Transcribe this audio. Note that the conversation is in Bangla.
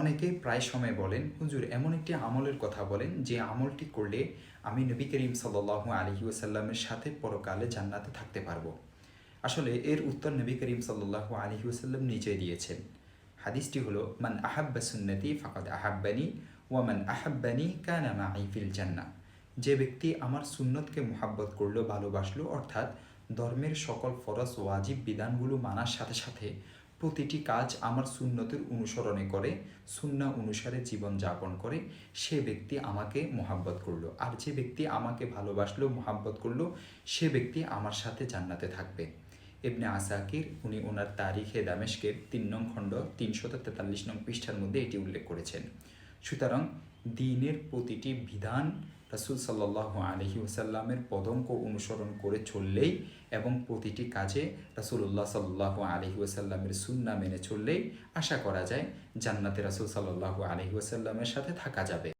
অনেকেই প্রায় সময় বলেন, হুজুর, এমন একটি আমলের কথা বলেন যে আমলটি করলে আমি নবী করিম সাল্লাল্লাহু আলহি ওসাল্লামের সাথে পরকালে জান্নাতে থাকতে পারব। আসলে এর উত্তর নবী করিম সাল্লাল্লাহু আলহি ওসাল্লাম নিজেই দিয়েছেন। হাদিসটি হলো, মান আহাব্বা সুন্নতি ফাকাদ আহাব্বানি ওয়ামান আহাব্বানি কানা মাই ফিল জান্না। যে ব্যক্তি আমার সুন্নতকে মোহাব্বত করল, ভালোবাসলো, অর্থাৎ ধর্মের সকল ফরজ, ওয়াজিব বিধানগুলো মানার সাথে সাথে প্রতিটি কাজ আমার সুন্নতের অনুসরণে করে, সুন্না অনুসারে জীবন যাপন করে। সে ব্যক্তি আমাকে মোহাব্বত করল। আর যে ব্যক্তি আমাকে ভালোবাসলো, মোহাব্বত করল, সে ব্যক্তি আমার সাথে জান্নাতে থাকবে। ইবনে আসাকির, উনি ওনার তারিখে দামেশকের তিন নং খণ্ড, তিনশত তেতাল্লিশ নং পৃষ্ঠার মধ্যে এটি উল্লেখ করেছেন। সুতরাং, দিনের প্রতিটি বিধান রাসুল সাল্লাহ আলহি ওসাল্লামের পদঙ্ক অনুসরণ করে চললেই এবং প্রতিটি কাজে রাসুল্লাহ সাল্লাহ আলহি ওসাল্লামের সুন্না মেনে চললেই আশা করা যায় জান্নাতে রাসুল সাল্লাহ আলহি ওসাল্লামের সাথে থাকা যাবে।